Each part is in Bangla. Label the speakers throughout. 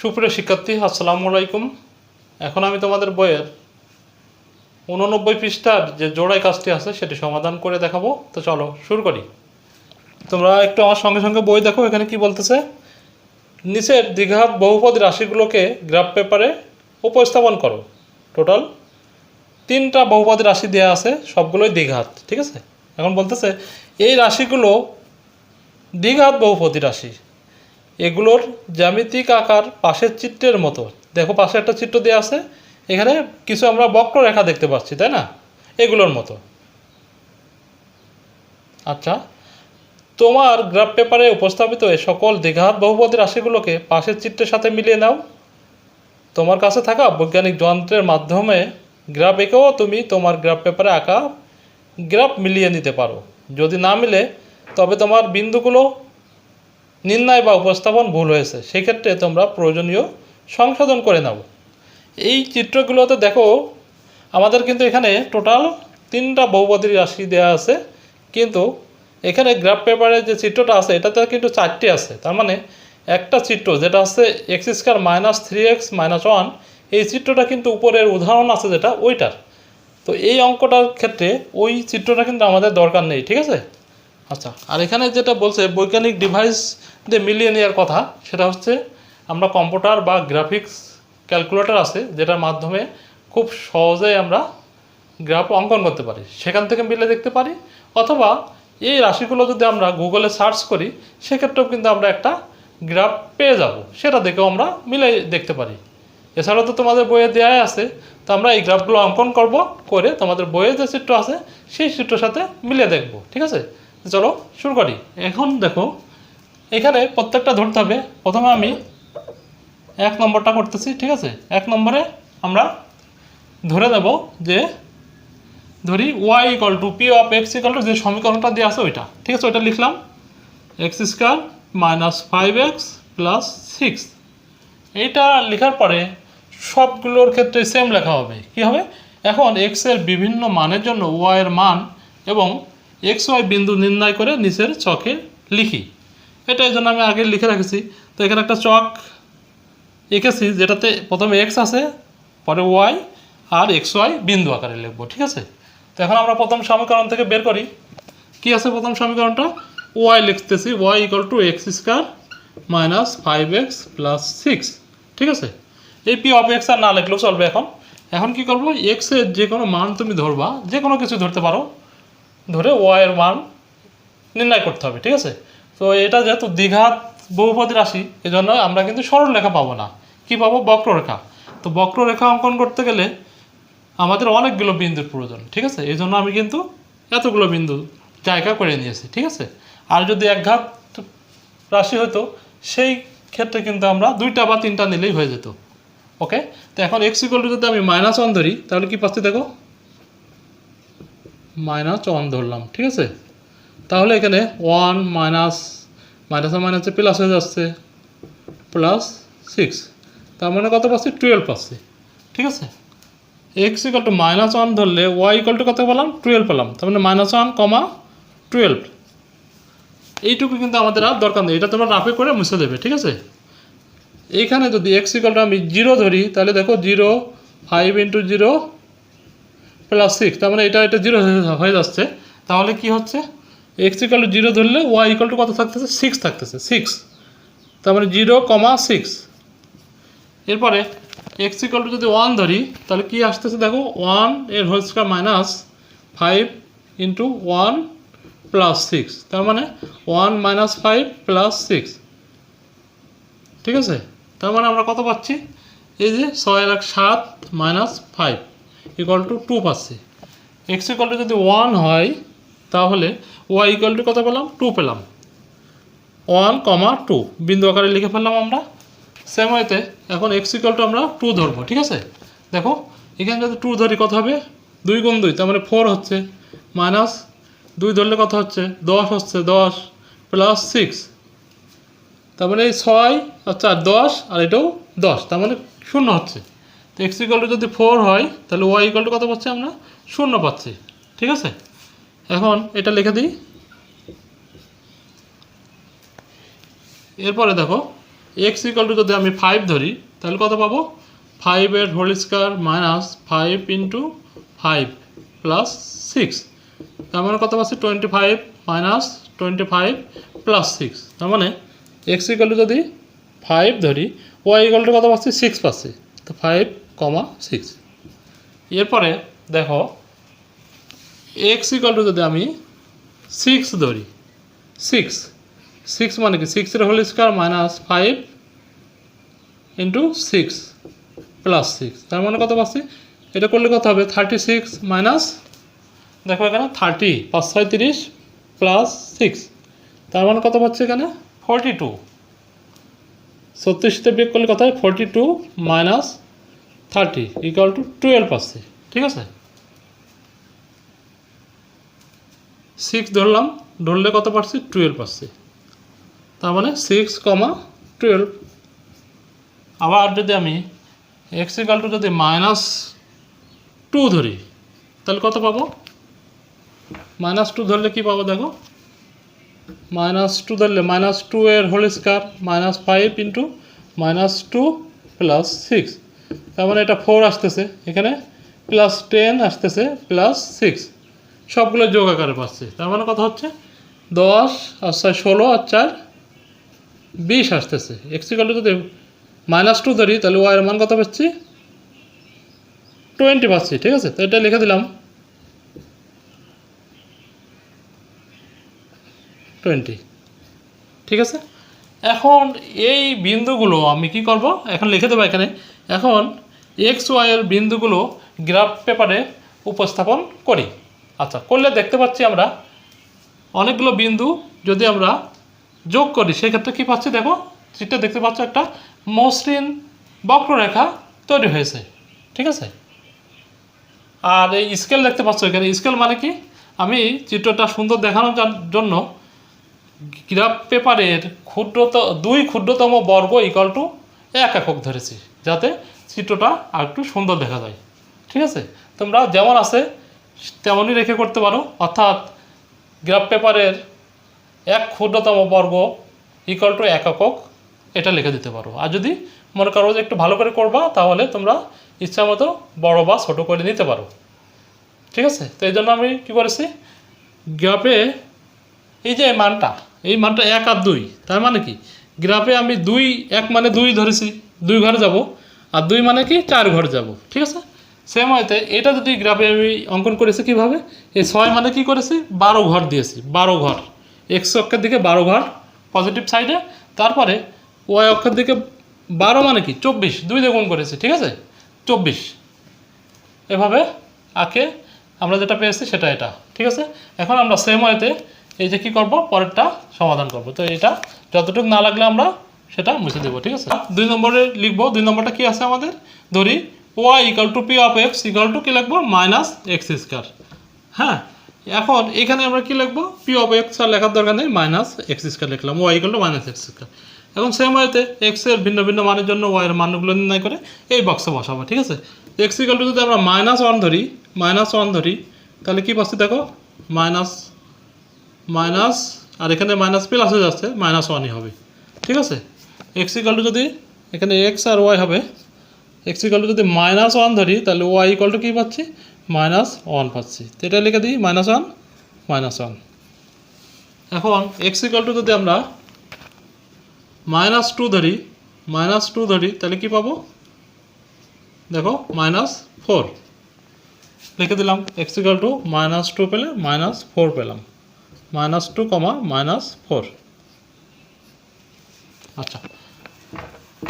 Speaker 1: সুপ্রিয় শিক্ষার্থী, আসসালামু আলাইকুম। এখন আমি তোমাদের বইয়ের উননব্বই পৃষ্ঠার যে জোড়াই কাজটি আছে, সেটি সমাধান করে দেখাবো। তো চলো, শুরু করি। তোমরা একটু আমার সঙ্গে সঙ্গে বই দেখো, এখানে কি বলতেছে? নিচের দ্বিঘাত বহুপদী রাশিগুলোকে গ্রাফ পেপারে উপস্থাপন করো। টোটাল তিনটা বহুপদী রাশি দেওয়া আছে, সবগুলোই দ্বিঘাত, ঠিক আছে? এখন বলতেছে, এই রাশিগুলো দ্বিঘাত বহুপদী রাশি। এগুলোর জ্যামিতিক আকার পাশের চিত্রের মতো। দেখো পাশে একটা চিত্র দেওয়া আছে, এখানে কিছু আমরা বক্ররেখা দেখতে পাচ্ছি, তাই না? এগুলোর মতো। আচ্ছা তোমার গ্রাফ পেপারে উপস্থাপিত এই সকল দ্বিঘাত বহুপদী রাশিগুলোকে পাশের চিত্রের সাথে মিলিয়ে নাও। তোমার কাছে থাকা বৈজ্ঞানিক যন্ত্রের মাধ্যমে গ্রাফ এঁকেও তুমি তোমার গ্রাফ পেপারে আঁকা গ্রাফ মিলিয়ে নিতে পারো। যদি না মিলে, তবে তোমার বিন্দুগুলো নির্ণয় বা উপস্থাপন ভুল হয়েছে সেক্ষেত্রে তোমরা প্রয়োজনীয় সংশোধন করে নাও। এই চিত্রগুলোতে দেখো, আমাদের কিন্তু এখানে টোটাল তিনটা বহুপদী রাশি দেওয়া আছে, কিন্তু এখানে গ্রাফ পেপারে যে চিত্রটা আছে, এটাতে কিন্তু চারটি আছে। তার মানে একটা চিত্র যেটা হচ্ছে X square minus three X minus one এই চিত্রটা কিন্তু উপরের উদাহরণ আছে যেটা ওইটার। তো এই অঙ্কটার ক্ষেত্রে ওই চিত্রটা কিন্তু আমাদের দরকার নেই, ঠিক আছে? আচ্ছা আর এখানে যেটা বলছে, বৈজ্ঞানিক ডিভাইস দিয়ে মিলিয়ে নেওয়ার কথা, সেটা হচ্ছে আমরা কম্পিউটার বা গ্রাফিক্স ক্যালকুলেটর আছে, যেটার মাধ্যমে খুব সহজেই আমরা গ্রাফ অঙ্কন করতে পারি। সেখান থেকে মিলে দেখতে পারি, অথবা এই রাশিগুলো যদি আমরা গুগলে সার্চ করি, সেক্ষেত্রেও কিন্তু আমরা একটা গ্রাফ পেয়ে যাব। সেটা দেখেও আমরা মিলে দেখতে পারি। এছাড়াও তো তোমাদের বইয়ে দেওয়াই আছে, তো আমরা এই গ্রাফগুলো অঙ্কন করব, করে তোমাদের বইয়ে যে চিত্র আছে, সেই চিত্রের সাথে মিলে দেখব, ঠিক আছে? চলো, শুরু করি। এখন দেখো, এখানে প্রত্যেকটা ধরতে হবে। প্রথমে আমি এক নম্বরটা করতেছি, ঠিক আছে? এক নম্বরে আমরা ধরে দেব যে, ধরি Y equal to P of X equal to যে সমীকরণটা দিয়ে আছে ওইটা, ঠিক আছে? ওইটা লিখলাম। X square minus five X plus six এইটা লেখার পরে সবগুলোর ক্ষেত্রে সেম লেখা হবে। কি হবে? এখন এক্সের বিভিন্ন মানের জন্য ওয়াইয়ের মান এবং এক্স ওয়াই বিন্দু নির্ণয় করে নিচের চকে লিখি। এটা এই জন্য আমি আগে লিখে রাখেছি। তো এখানে একটা চক এঁকেছি, যেটাতে প্রথমে এক্স আছে, পরে ওয়াই আর এক্স ওয়াই বিন্দু আকারে লিখব, ঠিক আছে? তো এখন আমরা প্রথম সমীকরণ থেকে বের করি। কি আছে প্রথম সমীকরণটা? ওয়াই লিখতেছি Y equal to X square minus five X plus six ঠিক আছে? এই পি অফ এক্স আর না লিখলেও চলবে এখন। এখন কি করব? এক্সের যে কোনো মান তুমি ধরবা, যে কোনো কিছু ধরতে পারো। ধরে ওয়াইয়ের মান নির্ণয় করতে হবে, ঠিক আছে? তো এটা যেহেতু দ্বিঘাত বহুপদী রাশি, এজন্য আমরা কিন্তু সরলরেখা পাবো না। কি পাবো? বক্ররেখা। তো বক্ররেখা অঙ্কন করতে গেলে আমাদের অনেকগুলো বিন্দুর প্রয়োজন, ঠিক আছে? এই জন্য আমি কিন্তু এতগুলো বিন্দু জায়গা করে নিয়েছি, ঠিক আছে? আর যদি একঘাত রাশি হতো, সেই ক্ষেত্রে কিন্তু আমরা দুইটা বা তিনটা নিলেই হয়ে যেত, ওকে? তো এখন এক্স ইকুয়াল টু যদি আমি মাইনাস ওয়ান ধরি, তাহলে কি পাচ্ছি দেখো? মাইনাস ওয়ান ধরলাম, ঠিক আছে? তাহলে এখানে ওয়ান মাইনাস মাইনাস মাইনাসে প্লাস হয়ে যাচ্ছে প্লাস সিক্স তার মানে কত পাচ্ছি? টুয়েলভ পাচ্ছি, ঠিক আছে? X equal to minus one ধরলে ওয়াই ইকাল টু কত পেলাম? টুয়েলভ পেলাম। তার মানে মাইনাস ওয়ান কমা টুয়েলভ এইটুকু কিন্তু আমাদের আর দরকার নেই। এটা তোমরা রাফে করে মুছে দেবে, ঠিক আছে? এইখানে যদি এক্স ইকাল টু আমি জিরো ধরি, তাহলে দেখো zero five into zero plus six তার মানে এটা এটা জিরো হয়ে যাচ্ছে। তাহলে কি হচ্ছে? এক্স ইকাল টু জিরো ধরলে ওয়াই ইকাল টু কত থাকতেছে? সিক্স থাকতেছে সিক্স তার মানে জিরো কমা সিক্স এরপরে এক্স ইকাল টু যদি ওয়ান ধরি, তাহলে কি আসতেছে দেখো? ওয়ানের whole square minus five into one plus six তার মানে one minus five plus six ঠিক আছে? তার মানে আমরা কত পাচ্ছি? এই যে ছয় লাখ সাত minus five equal to two পাচ্ছি। এক্স ইকুয়াল টু যদি ওয়ান হয়, তাহলে ওয়াই ইকুয়াল টু কত পেলাম? টু পেলাম। ওয়ান কমা টু বিন্দু আকারে লিখে ফেললাম আমরা। সেম ওয়েতে এখন এক্স ইকুয়াল টু আমরা টু ধরবো, ঠিক আছে? দেখো, এখানে যদি টু ধরি কত হবে? দুই গুণ দুই, তার মানে ফোর হচ্ছে। মাইনাস দুই ধরলে কত হচ্ছে? দশ হচ্ছে, দশ প্লাস সিক্স তার মানে এই ছয় আর চার, দশ, আর এটাও দশ, তার মানে শূন্য হচ্ছে। তো এক্স ইকুয়াল টু যদি ফোর হয়, তাহলে ওয়াই ইকুয়াল টু কত পাচ্ছি আমরা? শূন্য পাচ্ছি। ঠিক আছে? এখন এটা লিখে দিই। এরপরে দেখো এক্স ইকাল টু যদি আমি ফাইভ ধরি, তাহলে কত পাবো? ফাইভের whole square minus five into five plus six তার মানে কত পাচ্ছি? Twenty five minus twenty five plus six তার মানে এক্স ইকাল টু যদি ফাইভ ধরি ওয়াই ইকাল টু কত পাচ্ছি? সিক্স পাচ্ছি। তো ফাইভ কমা সিক্স এরপরে দেখো এক্স ইকাল টু যদি আমি সিক্স ধরি সিক্স সিক্স মানে কি? সিক্সের whole square minus five into six plus six তার মানে কত পাচ্ছি? এটা করলে কত হবে? থার্টি সিক্স মাইনাস দেখো এখানে থার্টি পাঁচ ছয় তিরিশ প্লাস সিক্স তার মানে কত পাচ্ছি এখানে? ফর্টি টু ছত্রিশতে বিয়োগ করলে কত হয়? Forty two minus thirty equal to twelve পাচ্ছি ঠিক আছে? সিক্স ধরলাম, ধরলে কত পাচ্ছি টুয়েলভ পাচ্ছি তার মানে সিক্স কমা টুয়েলভ আবার যদি আমি এক্স ইকাল টু যদি মাইনাস টু ধরি, তাহলে কত পাবো? মাইনাস টু ধরলে কী পাবো দেখো? মাইনাস টু ধরলে মাইনাস টু এর whole square minus five into minus two plus six তার মানে এটা ফোর আসতেছে, এখানে প্লাস টেন আসতেছে প্লাস সিক্স সবগুলো যোগ আকারে পাচ্ছি। তার মানে কথা হচ্ছে দশ আর ছয় ষোলো আর চার বিশ আসতেছে। এক্সিকাল যদি মাইনাস টু ধরি, তাহলে ওয়াইয়ের মান কত পাচ্ছি? টোয়েন্টি পাচ্ছি, ঠিক আছে? তো এটা লিখে দিলাম। টোয়েন্টি ঠিক আছে? এখন এই বিন্দুগুলো আমি কি করব? এখন লিখে দেবো এখানে এখন এক্স ওয়াইয়ের বিন্দুগুলো গ্রাফ পেপারে উপস্থাপন করি। আচ্ছা করলে দেখতে পাচ্ছি আমরা অনেকগুলো বিন্দু যদি আমরা যোগ করি, সেক্ষেত্রে কী পাচ্ছি দেখো চিত্রে দেখতে পাচ্ছ একটা মসৃণ বক্ররেখা তৈরি হয়েছে, ঠিক আছে? আর এই স্কেল দেখতে পাচ্ছ এখানে স্কেল মানে কি? আমি চিত্রটা সুন্দর দেখানোর জন্য গ্রাফ পেপারের ক্ষুদ্রত, দুই ক্ষুদ্রতম বর্গ ইকাল টু এক একক ধরেছি। যাতে চিত্রটা আর একটু সুন্দর দেখা যায়। ঠিক আছে? তোমরা যেমন আছে, তেমনই রেখে করতে পারো। অর্থাৎ গ্রাফ পেপারের এক ক্ষুদ্রতম বর্গ ইকাল টু এক একক এটা লিখে দিতে পারো। আর যদি মনে করো যে একটু ভালো করে করবা, তাহলে তোমরা ইচ্ছা মতো বড়ো বা ছোটো করে নিতে পারো। ঠিক আছে? তো এই জন্য আমি কী করেছি? গ্রাফে এই যে মানটা, এই মানটা এক আর দুই, তার মানে কি? গ্রাফে আমি দুই, এক মানে দুই ধরেছি। দুই ঘরে যাব, আর দুই মানে কি চার ঘর যাব, ঠিক আছে? সেম হয়তো এটা যদি গ্রাফে আমি অঙ্কন করেছি কীভাবে? এই ছয় মানে কি করেছি? বারো ঘর দিয়েছি, বারো ঘর। এক্স অক্ষের দিকে বারো ঘর পজিটিভ সাইডে তারপরে ওয়াই অক্ষের দিকে বারো মানে কি? চব্বিশ। দুই দিয়ে করেছি, ঠিক আছে? চব্বিশ। এভাবে আঁকে আমরা যেটা পেয়েছি সেটা এটা, ঠিক আছে? এখন আমরা সেম ওয়েতে এই যে কী করব? পরেরটা সমাধান করব। তো এটা যতটুকু না লাগলে আমরা সেটা মুছে দেবো, ঠিক আছে? দুই নম্বরে লিখব, দুই নম্বরটা কি আছে আমাদের? ধরি y equal to p of x equal to কী লিখব? মাইনাস এক্স স্কোয়ার হ্যাঁ? এখন এখানে আমরা কি লিখব? পি অফ এক্স আর লেখার দরকার নেই মাইনাস এক্স স্কোয়ার লিখলাম y equal to minus x square এখন সেম ওয়েতে এক্সের ভিন্ন ভিন্ন মানের জন্য ওয়াই এর মানগুলো নির্ণয় করে এই বক্সে বসাবো, ঠিক আছে? এক্স ইকাল টু যদি আমরা মাইনাস ওয়ান ধরি মাইনাস ওয়ান ধরি, তাহলে কি পাচ্ছি দেখো? মাইনাস মাইনাস আর এখানে মাইনাস প্লাস হয়ে যাচ্ছে মাইনাস ওয়ানই হবে, ঠিক আছে? এক্স যদি এখানে এক্স আর ওয়াই হবে এক্স যদি মাইনাস ওয়ান ধরি, তাহলে ওয়াই ইকাল টু কী পাচ্ছি? মাইনাস ওয়ান পাচ্ছি। তো এটা লিখে দিই মাইনাস ওয়ান মাইনাস ওয়ান এখন এক্স ইকাল টু যদি আমরা মাইনাস টু ধরি মাইনাস টু ধরি, তাহলে কি পাবো? দেখো মাইনাস ফোর লিখে দিলাম এক্স টু মাইনাস টু পেলে মাইনাস ফোর পেলাম। Minus two comma minus four আচ্ছা।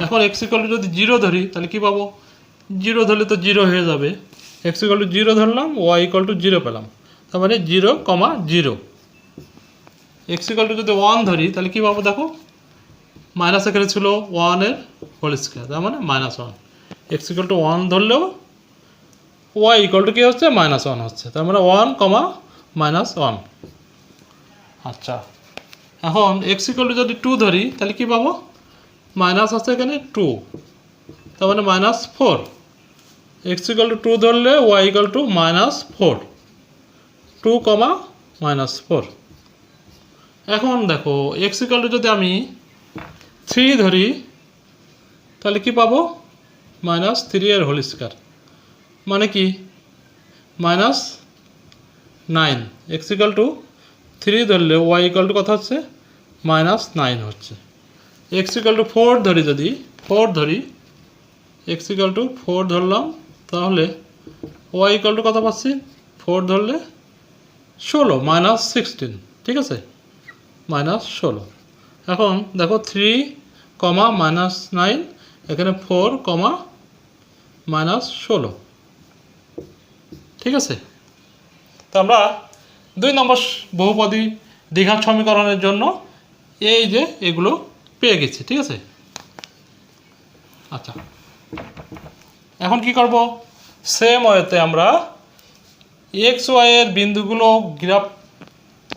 Speaker 1: এখন এক্স ইকাল টু যদি জিরো ধরি, তাহলে কি পাবো? জিরো ধরলে তো জিরো হয়ে যাবে। এক্স ইকাল টু জিরো ধরলাম ওয়াই ইকাল টু জিরো পেলাম। তার মানে zero comma zero x equal to যদি ওয়ান ধরি, তাহলে কী পাবো দেখো? মাইনাস এখানে ছিল ওয়ানের হোল স্কোয়ার তার মানে minus one x equal to one ধরলেও ওয়াই ইকাল টু কী হচ্ছে? মাইনাস ওয়ান হচ্ছে। তার মানে ওয়ান কমা মাইনাস ওয়ান আচ্ছা। এখন এক্স ইকাল টু যদি টু ধরি, তাহলে কী পাবো? মাইনাস আছে এখানে টু তার মানে minus four x equal to two ধরলে y equal to minus four two comma minus four এখন দেখো এক্স ইকাল টু যদি আমি থ্রি ধরি, তাহলে কি পাবো? মাইনাস থ্রি এর হোল স্কোয়ার মানে কি? Minus nine x equal to three ধরলে ওয়াই ইকাল টু কত হচ্ছে? মাইনাস নাইন হচ্ছে। এক্স ইকাল টু ফোর ধরি যদি ফোর ধরি এক্স ইকাল টু ফোর ধরলাম, তাহলে ওয়াই ইকাল টু কত পাচ্ছি? ফোর ধরলে ষোলো মাইনাস সিক্সটিন ঠিক আছে? মাইনাস ষোলো। এখন দেখো থ্রি কমা মাইনাস নাইন এখানে ফোর কমা মাইনাস ষোলো। ঠিক আছে? তো আমরা দুই নম্বর বহুপদী দ্বিঘাত সমীকরণের জন্য এই যে এগুলো পেয়ে গেছি, ঠিক আছে? আচ্ছা। এখন কি করব? সেম ওয়েতে আমরা এক্স ওয়াইয়ের বিন্দুগুলো গ্রাফ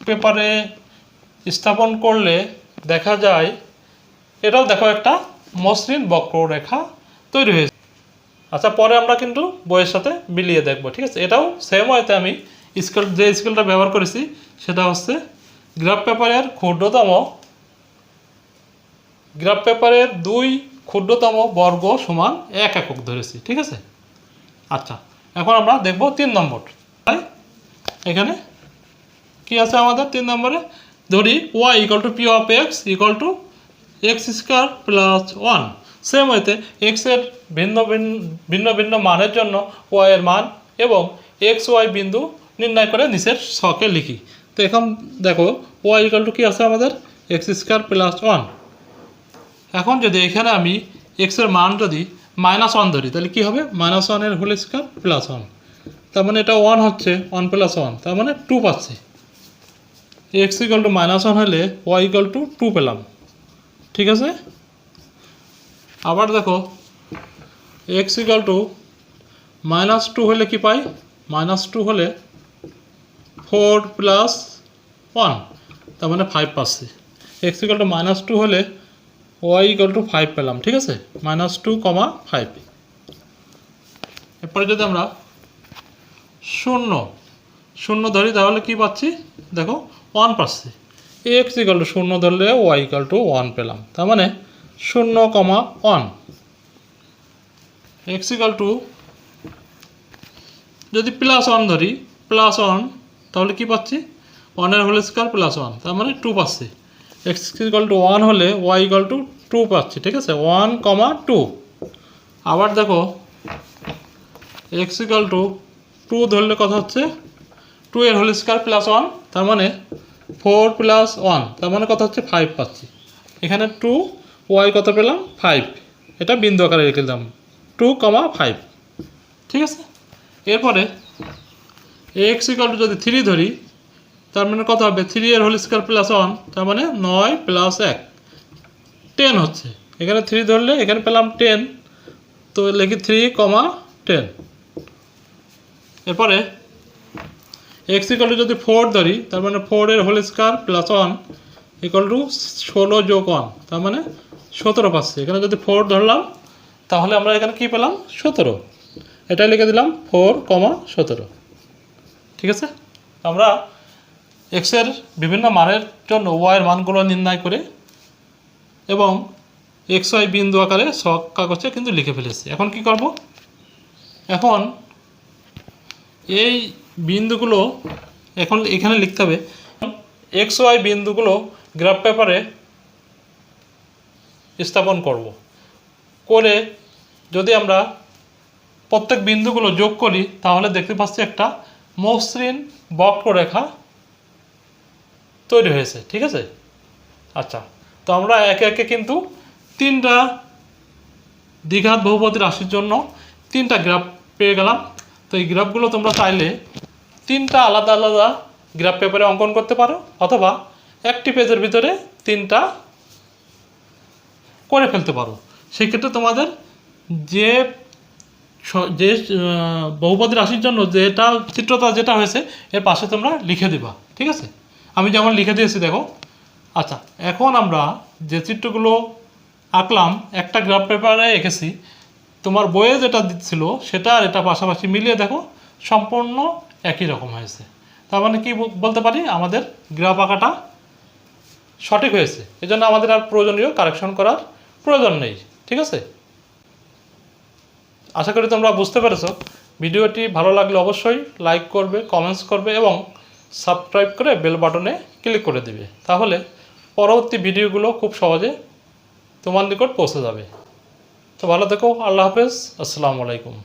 Speaker 1: পেপারে স্থাপন করলে দেখা যায়, এটাও দেখো একটা মসৃণ বক্ররেখা তৈরি হয়েছে। আচ্ছা পরে আমরা কিন্তু বইয়ের সাথে মিলিয়ে দেখব, ঠিক আছে? এটাও সেম ওয়েতে আমি স্কেল, যে স্কেলটা ব্যবহার করেছি, সেটা হচ্ছে গ্রাফ পেপারের ক্ষুদ্রতম, গ্রাফ পেপারের দুই ক্ষুদ্রতম বর্গ সমান এক একক ধরেছি, ঠিক আছে? আচ্ছা এখন আমরা দেখব তিন নম্বর। তাই এখানে কি আছে আমাদের তিন নম্বরে? ধরি y equal to p of x equal to x square plus one same হইতে এক্সের ভিন্ন ভিন্ন ভিন্ন ভিন্ন মানের জন্য ওয়াই এর মান এবং এক্স ওয়াই বিন্দু নির্ণয় করে নিচের ছকে লিখি। তো এখন দেখো ওয়াই ইকাল টু কী আছে আমাদের? এক্স স্কোয়ার প্লাস ওয়ান এখন যদি এখানে আমি এক্সের মান যদি মাইনাস ওয়ান ধরি, তাহলে কী হবে? মাইনাস ওয়ানের হোল স্কোয়ার প্লাস ওয়ান তার মানে এটা ওয়ান হচ্ছে ওয়ান প্লাস ওয়ান তার মানে টু পাচ্ছি। X equal to minus one হলে ওয়াই ইকাল টু টু পেলাম। ঠিক আছে? আবার দেখো x equal to minus two হলে কি পাই? মাইনাস টু হলে ফোর প্লাস ওয়ান, তার মানে ফাইভ পাচ্ছি। X equal to minus two হলে ওয়াই ইকাল টু ফাইভ পেলাম, ঠিক আছে? মাইনাস টু কমা ফাইভ এরপরে যদি আমরা শূন্য শূন্য ধরি, তাহলে কি পাচ্ছি? দেখো ওয়ান পাচ্ছি। এক্স ইকাল টু শূন্য ধরলে ওয়াই ইকাল টু ওয়ান পেলাম, তার মানে শূন্য comma one x equal to যদি প্লাস ওয়ান ধরি প্লাস ওয়ান তাহলে কি পাচ্ছি? ওয়ানের হোল স্কোয়ার প্লাস ওয়ান তার মানে টু পাচ্ছি। এক্স ইকাল টু ওয়ান হলে ওয়াই ইকাল টু টু পাচ্ছি, ঠিক আছে? ওয়ান কমা টু আবার দেখো এক্স ইকাল টু টু ধরলে কথা হচ্ছে টু এর হোল স্কোয়ার প্লাস ওয়ান তার মানে ফোর প্লাস ওয়ান তার মানে কথা হচ্ছে ফাইভ পাচ্ছি। এখানে টু ওয়াই কত পেলাম? ফাইভ এটা বিন্দু আকারে রেখে দিলাম। টু কমা ফাইভ ঠিক আছে? এরপরে এক্স ইকাল টু যদি থ্রি ধরি, তার মানে কত হবে? থ্রি এর হোল স্কোয়ার প্লাস ওয়ান তার মানে নয় প্লাস এক। টেন হচ্ছে। এখানে থ্রি ধরলে, এখানে পেলাম টেন তো লিখি থ্রি কমা টেন এরপরে এক্স ইকাল টু যদি ফোর ধরি, তার মানে ফোরের whole square plus one equal to ষোলো যোগ ওয়ান তার মানে সতেরো পাচ্ছি। এখানে যদি ফোর ধরলাম, তাহলে আমরা এখানে কি পেলাম? সতেরো। এটাই লিখে দিলাম ফোর কমা সতেরো। ঠিক আছে? আমরা এক্সের বিভিন্ন মানের জন্য ওয়াইয়ের মানগুলো নির্ণয় করে এবং এক্স ওয়াই বিন্দু আকারে শখ কাগজে কিন্তু লিখে ফেলেছি। এখন কি করব? এখন এই বিন্দুগুলো এখন এখানে লিখতে হবে। এক্স ওয়াই বিন্দুগুলো গ্রাফ পেপারে স্থাপন করব। করে যদি আমরা প্রত্যেক বিন্দুগুলো যোগ করি, তাহলে দেখতে পাচ্ছি একটা মসৃণ বক্ররেখা তৈরি হয়েছে, ঠিক আছে? আচ্ছা তো আমরা একে একে কিন্তু তিনটা দ্বিঘাত বহুপতি রাশির জন্য তিনটা গ্রাফ পেয়ে গেলাম। তো এই গ্রাফগুলো তোমরা চাইলে তিনটা আলাদা আলাদা গ্রাফ পেপারে অঙ্কন করতে পারো, অথবা একটি পেজের ভিতরে তিনটা করে ফেলতে পারো। সেক্ষেত্রে তোমাদের যে যে আহ, বহুপদী রাশির জন্য যেটা চিত্রটা যেটা হয়েছে এর পাশে তোমরা লিখে দিবা ঠিক আছে? আমি যেমন লিখে দিয়েছি দেখো। আচ্ছা এখন আমরা যে চিত্রগুলো আঁকলাম একটা গ্রাফ পেপারে এঁকেছি। তোমার বইয়ে যেটা দিচ্ছিল সেটা আর এটা পাশাপাশি মিলিয়ে দেখো সম্পূর্ণ একই রকম হয়েছে। তার মানে কি বলতে পারি? আমাদের গ্রাফ আঁকাটা সঠিক হয়েছে। এজন্য আমাদের আর প্রয়োজনীয় কারেকশন করার প্রয়োজন নেই ঠিক আছে? আশা করি তোমরা বুঝতে পেরেছ। ভিডিওটি ভালো লাগলে অবশ্যই লাইক করবে কমেন্টস করবে এবং সাবস্ক্রাইব করে বেল বাটনে ক্লিক করে দেবে। তাহলে পরবর্তী ভিডিওগুলো খুব সহজে তোমার নিকট পৌঁছে যাবে। তো ভালো থেকো, আল্লাহ হাফেজ, আসসালামু আলাইকুম।